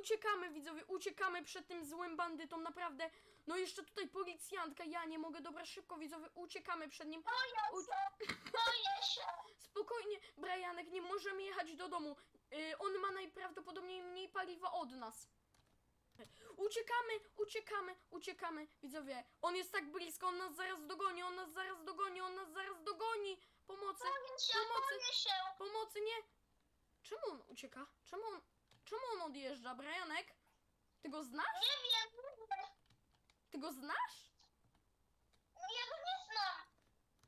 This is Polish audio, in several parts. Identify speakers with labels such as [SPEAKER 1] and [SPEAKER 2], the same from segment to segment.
[SPEAKER 1] uciekamy widzowie, uciekamy przed tym złym bandytą, naprawdę. No jeszcze tutaj policjantka, ja nie mogę, dobra, szybko widzowie, uciekamy przed nim.
[SPEAKER 2] Boję się, boję się.
[SPEAKER 1] Spokojnie, Brianek, nie możemy jechać do domu. Yy, on ma najprawdopodobniej mniej paliwa od nas. Uciekamy, uciekamy, uciekamy, widzowie. On jest tak blisko, on nas zaraz dogoni, on nas zaraz dogoni, on nas zaraz dogoni. Pomocy,
[SPEAKER 2] Boję się,
[SPEAKER 1] pomocy,
[SPEAKER 2] boję się.
[SPEAKER 1] pomocy, nie. Czemu on ucieka? Czemu on, czemu on odjeżdża, Brianek? Ty go znasz?
[SPEAKER 2] Nie wiem.
[SPEAKER 1] Ty go znasz?
[SPEAKER 2] Ja go nie znam.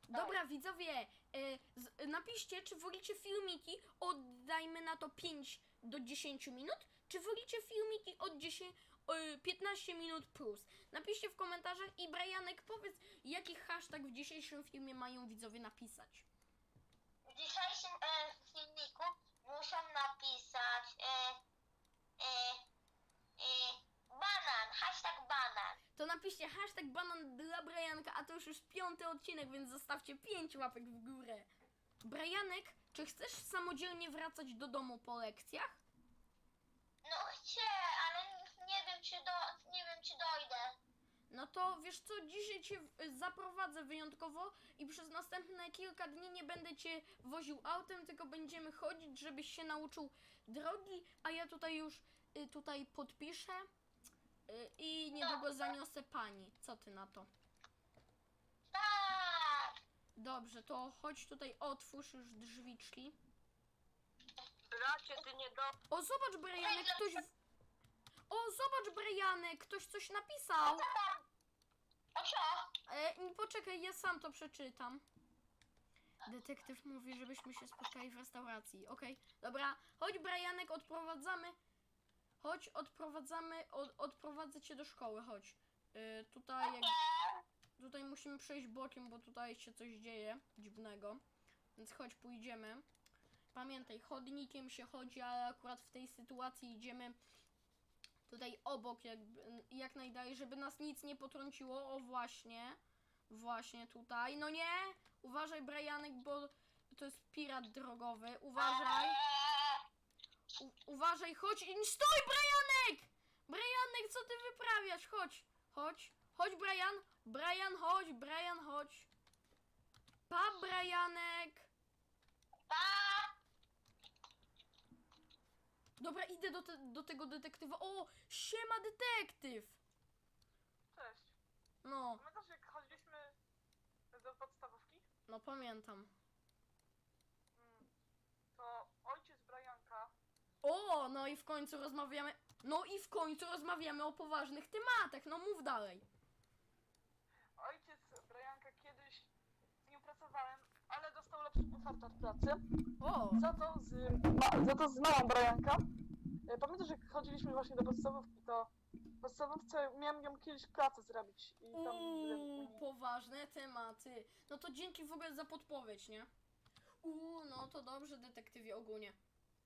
[SPEAKER 1] Dobra, widzowie, e, z, napiszcie, czy wolicie filmiki, oddajmy na to 5 do 10 minut, czy wolicie filmiki od 10, e, 15 minut plus. Napiszcie w komentarzach i Brianek powiedz, jaki hashtag w dzisiejszym filmie mają widzowie napisać.
[SPEAKER 2] W dzisiejszym e, filmiku muszą napisać e, banan, hashtag banan.
[SPEAKER 1] To napiszcie hashtag banan dla Brianka, a to już już piąty odcinek, więc zostawcie 5 łapek w górę. Brianek, czy chcesz samodzielnie wracać do domu po lekcjach?
[SPEAKER 2] No chcę, ale nie wiem czy do, nie wiem czy dojdę.
[SPEAKER 1] No to wiesz co, dzisiaj cię zaprowadzę wyjątkowo i przez następne kilka dni nie będę cię woził autem, tylko będziemy chodzić, żebyś się nauczył drogi, a ja tutaj już y, tutaj podpiszę y, i niedługo zaniosę pani. Co ty na to?
[SPEAKER 2] Tak.
[SPEAKER 1] Dobrze, to chodź tutaj, otwórz już drzwiczki.
[SPEAKER 3] Bracie, ty nie do...
[SPEAKER 1] O, zobacz Brianek, ktoś... W... O, zobacz Brianek, ktoś coś napisał.
[SPEAKER 2] O co?
[SPEAKER 1] E, poczekaj, ja sam to przeczytam. Detektyw mówi, żebyśmy się spotkali w restauracji. Okej, dobra. Chodź, Brianek, odprowadzamy. Chodź, odprowadzamy. Od, odprowadzę cię do szkoły, chodź. E, tutaj, jak, tutaj musimy przejść bokiem, bo tutaj się coś dzieje dziwnego. Więc chodź, pójdziemy. Pamiętaj, chodnikiem się chodzi, ale akurat w tej sytuacji idziemy tutaj obok, jakby, jak najdalej, żeby nas nic nie potrąciło. O, właśnie. Właśnie tutaj. No nie! Uważaj, Brianek, bo to jest pirat drogowy. Uważaj. U, uważaj, chodź. Stój, Brianek! Brianek, co ty wyprawiasz? Chodź. Chodź. Chodź, Brian. Brian, chodź. Brian, chodź. Pa, Brianek.
[SPEAKER 2] Pa.
[SPEAKER 1] Dobra, idę do, te, do tego detektywa. O, siema detektyw.
[SPEAKER 3] Cześć.
[SPEAKER 1] No,
[SPEAKER 3] Pamiętasz jak chodziliśmy do podstawówki?
[SPEAKER 1] no pamiętam.
[SPEAKER 3] Mm, To ojciec Brianka
[SPEAKER 1] O, no i w końcu rozmawiamy. No i w końcu rozmawiamy o poważnych tematach. No mów dalej.
[SPEAKER 3] Ojciec Brianka kiedyś z nim pracowałem, ale dostał lepszą ofertę od pracy.
[SPEAKER 1] O,
[SPEAKER 3] Za to z, ma, za to z małą Brianka. E, Pamiętasz jak chodziliśmy właśnie do podstawówki, to w podstawówce miałem ją kiedyś pracę zrobić i tam...
[SPEAKER 1] uuu, poważne tematy. No to dzięki w ogóle za podpowiedź, nie? Uuu, no to dobrze, detektywie ogólnie.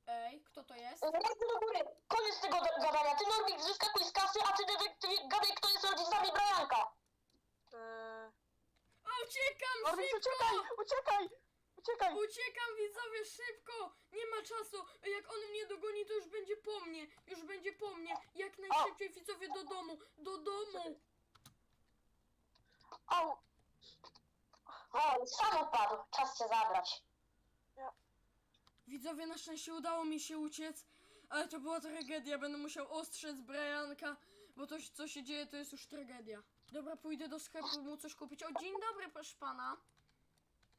[SPEAKER 1] Ej, kto to jest?
[SPEAKER 4] Ręce do góry! Koniec tego da- gadania! Ty Norbik zyskakuj z kasy, a ty detektywie gadaj kto jest rodzicami Brianka!
[SPEAKER 1] Uciekam
[SPEAKER 3] Norbik,
[SPEAKER 1] szybko!
[SPEAKER 3] uciekaj! Uciekaj! Uciekaj!
[SPEAKER 1] Uciekam widzowie szybko! Nie ma czasu! Jak on mnie dogoni, to już będzie po mnie! Już będzie po mnie! Jak najszybciej widzowie do domu! Do domu!
[SPEAKER 4] Au! O, sam odpadł, czas cię zabrać.
[SPEAKER 1] Widzowie, na szczęście udało mi się uciec, ale to była tragedia. Będę musiał ostrzec Brianka, bo to, co się dzieje, to jest już tragedia. Dobra, pójdę do sklepu mu coś kupić. O, dzień dobry, proszę pana.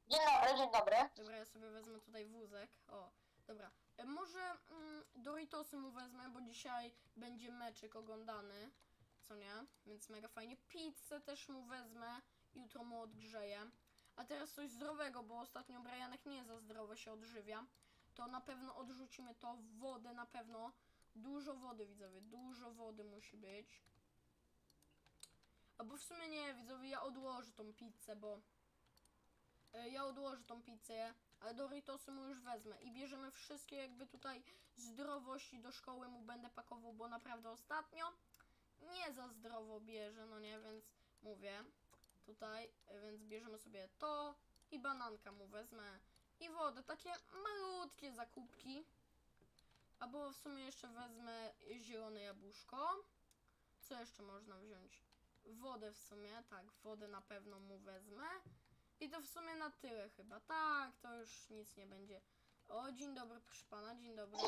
[SPEAKER 4] Dzień dobry, dzień dobry.
[SPEAKER 1] Dobra, ja sobie wezmę tutaj wózek. O, dobra. E, Może mm, Doritosy mu wezmę, bo dzisiaj będzie meczyk oglądany. Co nie? Więc mega fajnie. Pizzę też mu wezmę. Jutro mu odgrzeję. A teraz coś zdrowego, bo ostatnio Brianek nie za zdrowo się odżywia. To na pewno odrzucimy to. Wodę na pewno. Dużo wody, widzowie. Dużo wody musi być. Albo w sumie nie, widzowie, ja odłożę tą pizzę, bo... E, Ja odłożę tą pizzę, ale Doritosy mu już wezmę i bierzemy wszystkie jakby tutaj zdrowości do szkoły mu będę pakował, bo naprawdę ostatnio nie za zdrowo bierze, no nie, więc mówię tutaj, więc bierzemy sobie to i bananka mu wezmę i wodę, takie malutkie zakupki. Albo w sumie jeszcze wezmę zielone jabłuszko. Co jeszcze można wziąć? Wodę w sumie, tak, wodę na pewno mu wezmę. I to w sumie na tyle chyba. Tak, to już nic nie będzie. O, dzień dobry, proszę pana, dzień dobry.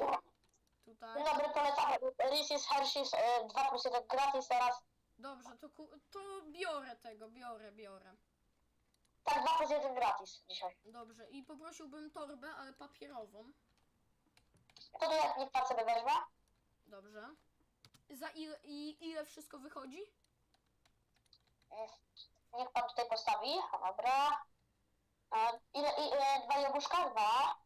[SPEAKER 1] Tutaj.
[SPEAKER 4] Dzień dobry, polecam Reese's Hershey's e, 2 plus 1 gratis teraz.
[SPEAKER 1] Dobrze, to, ku- to biorę tego, biorę, biorę.
[SPEAKER 4] Tak, 2 plus 1 gratis dzisiaj.
[SPEAKER 1] Dobrze, i poprosiłbym torbę, ale papierową.
[SPEAKER 4] To to jak niech pan sobie weźmie.
[SPEAKER 1] Dobrze. Za ile, i ile wszystko wychodzi?
[SPEAKER 4] Niech pan tutaj postawi. Dobra. Ile, ile, dwa jabłuszka? Dwa.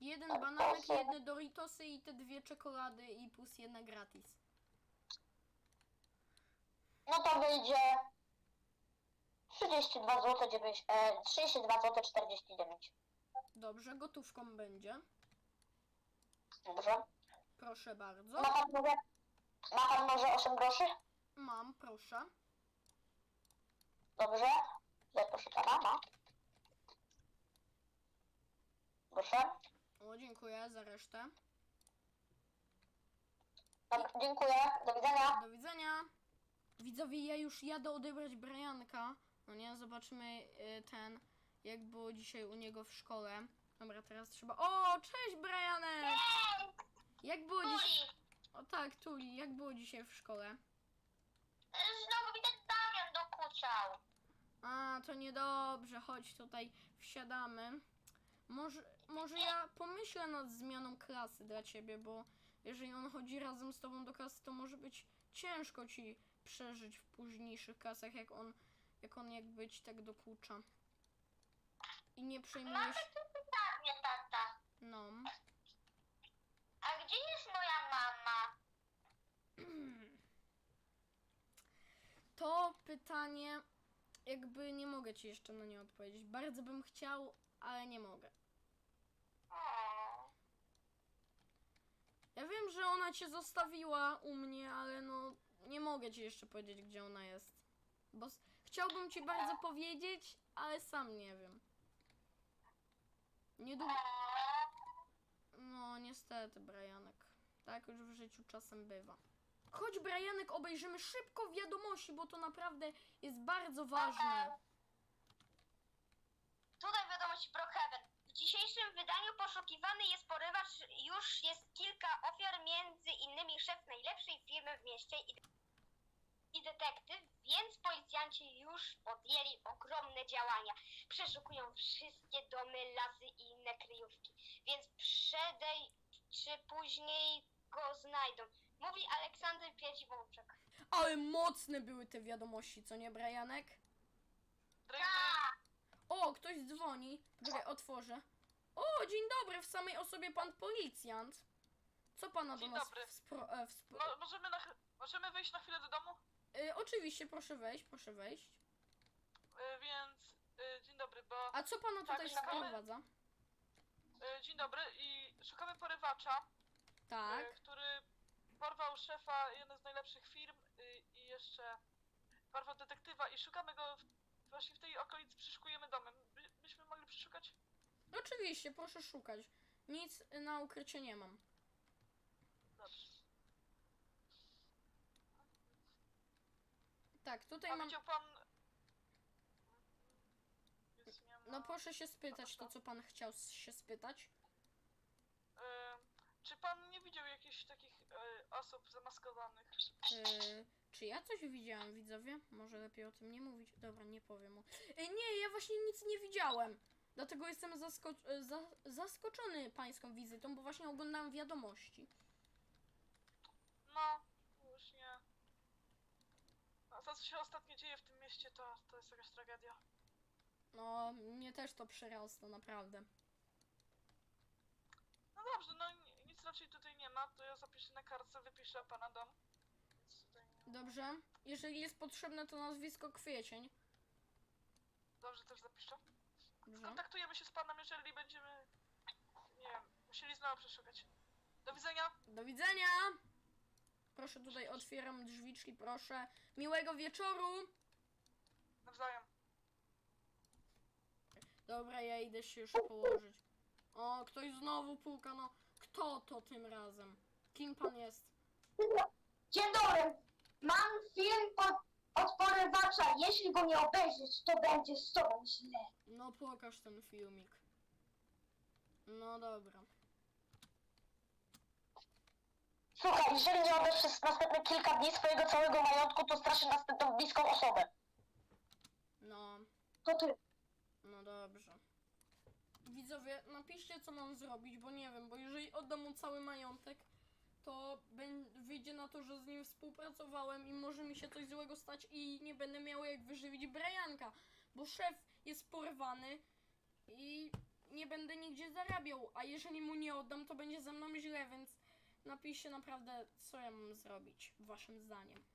[SPEAKER 1] Jeden bananek, jedne Doritosy i te dwie czekolady i plus jedna gratis.
[SPEAKER 4] No to wyjdzie 32 zł 9, e, 32 zł 49.
[SPEAKER 1] Dobrze, gotówką będzie.
[SPEAKER 4] Dobrze.
[SPEAKER 1] Proszę bardzo.
[SPEAKER 4] Ma pan może, ma pan może 8 groszy?
[SPEAKER 1] Mam, proszę.
[SPEAKER 4] Dobrze. Tutaj proszę pana, ma. Proszę.
[SPEAKER 1] O, dziękuję za resztę.
[SPEAKER 4] Dobra, dziękuję. Do widzenia.
[SPEAKER 1] Do widzenia. Widzowie, ja już jadę odebrać Brianka. No nie, zobaczymy y, ten, jak było dzisiaj u niego w szkole. Dobra, teraz trzeba... O, cześć Brianek! Jak było.
[SPEAKER 2] Tuli,
[SPEAKER 1] O tak, Tuli, jak było dzisiaj w szkole?
[SPEAKER 2] znowu mi ten Damian dokuczał.
[SPEAKER 1] A, to niedobrze, chodź tutaj, wsiadamy. Może, może ja pomyślę nad zmianą klasy dla ciebie, bo jeżeli on chodzi razem z tobą do klasy, to może być ciężko ci przeżyć w późniejszych klasach, jak on, jak on jakby ci tak dokucza. I nie przejmujesz,
[SPEAKER 2] pytanie, tata.
[SPEAKER 1] no.
[SPEAKER 2] A gdzie jest moja mama?
[SPEAKER 1] To pytanie, jakby nie mogę ci jeszcze na nie odpowiedzieć. Bardzo bym chciał, ale nie mogę. Ja wiem, że ona cię zostawiła u mnie, ale no nie mogę ci jeszcze powiedzieć, gdzie ona jest. Bo s- chciałbym ci bardzo powiedzieć, ale sam nie wiem. Niedługo. No, niestety, Brianek. Tak już w życiu czasem bywa. Chodź, Brianek, obejrzymy szybko wiadomości, bo to naprawdę jest bardzo ważne.
[SPEAKER 2] Tutaj wiadomość Brookhaven. W dzisiejszym wydaniu poszukiwany jest porywacz. Już jest kilka ofiar, między innymi szef najlepszej firmy w mieście i, i detektyw, więc policjanci już podjęli ogromne działania. Przeszukują wszystkie domy, lasy i inne kryjówki. Więc przedej czy później go znajdą. Mówi Aleksander Pieciwołczek.
[SPEAKER 1] Ale mocne były te wiadomości, co nie, Brianek?
[SPEAKER 2] Tak!
[SPEAKER 1] O, ktoś dzwoni. Poczekaj, otworzę. O, dzień dobry, w samej osobie pan policjant. Co pana do
[SPEAKER 3] Dzień
[SPEAKER 1] nas
[SPEAKER 3] dobry.
[SPEAKER 1] wspro, e, wspro...
[SPEAKER 3] Mo- możemy, na, ch- możemy wyjść na chwilę do domu?
[SPEAKER 1] E, oczywiście, proszę wejść, proszę wejść.
[SPEAKER 3] Y, więc y, dzień dobry, bo
[SPEAKER 1] A co pana
[SPEAKER 3] Tak,
[SPEAKER 1] tutaj
[SPEAKER 3] szukamy-
[SPEAKER 1] sprowadza?
[SPEAKER 3] y, dzień dobry i szukamy porywacza,
[SPEAKER 1] Tak.
[SPEAKER 3] y, który szefa jednej z najlepszych firm y, i jeszcze porwał detektywa i szukamy go w, właśnie w tej okolicy, przeszukujemy domy. By, byśmy mogli przeszukać?
[SPEAKER 1] Oczywiście, proszę szukać. Nic na ukrycie nie mam.
[SPEAKER 3] Dobrze.
[SPEAKER 1] Tak, tutaj
[SPEAKER 3] A
[SPEAKER 1] mam...
[SPEAKER 3] widział pan... Jest nie ma...
[SPEAKER 1] No proszę się spytać to, co pan chciał s- się spytać.
[SPEAKER 3] Czy pan nie widział jakichś takich osób zamaskowanych?
[SPEAKER 1] E, czy ja coś widziałam, widzowie? Może lepiej o tym nie mówić. Dobra, nie powiem mu. E, nie, ja właśnie nic nie widziałem. Dlatego jestem e, za zaskoczony pańską wizytą, bo właśnie oglądałem wiadomości.
[SPEAKER 3] No, już nie. A to, co się ostatnio dzieje w tym mieście, to, to jest jakaś tragedia.
[SPEAKER 1] No, mnie też to przerasta, naprawdę.
[SPEAKER 3] No dobrze, no nic raczej tutaj nie ma, to ja zapiszę na kartce, wypiszę pana dom. Nic tutaj nie ma.
[SPEAKER 1] Dobrze? Jeżeli jest potrzebne, to nazwisko Kwiecień.
[SPEAKER 3] Dobrze, też zapiszę.
[SPEAKER 1] Dobrze?
[SPEAKER 3] Kontaktujemy się z panem, jeżeli będziemy, nie wiem, musieli znowu przeszukać. Do widzenia!
[SPEAKER 1] Do widzenia! Proszę, tutaj otwieram drzwiczki, proszę. Miłego wieczoru!
[SPEAKER 3] Nawzajem.
[SPEAKER 1] Dobra, ja idę się już położyć. O, ktoś znowu puka, no. Kto to tym razem? Kim pan jest?
[SPEAKER 4] Dzień dobry. Mam film pod, od porywacza. Jeśli go nie obejrzysz, to będzie z tobą źle.
[SPEAKER 1] No pokaż ten filmik. No dobra.
[SPEAKER 4] Słuchaj, jeżeli nie przez następne kilka dni swojego całego majątku, to straszy następną bliską osobę.
[SPEAKER 1] No,
[SPEAKER 4] To ty.
[SPEAKER 1] Widzowie, napiszcie co mam zrobić, bo nie wiem, bo jeżeli oddam mu cały majątek, to wyjdzie na to, że z nim współpracowałem i może mi się coś złego stać i nie będę miał jak wyżywić Brianka, bo szef jest porwany i nie będę nigdzie zarabiał, a jeżeli mu nie oddam, to będzie ze mną źle, więc napiszcie naprawdę, co ja mam zrobić, waszym zdaniem.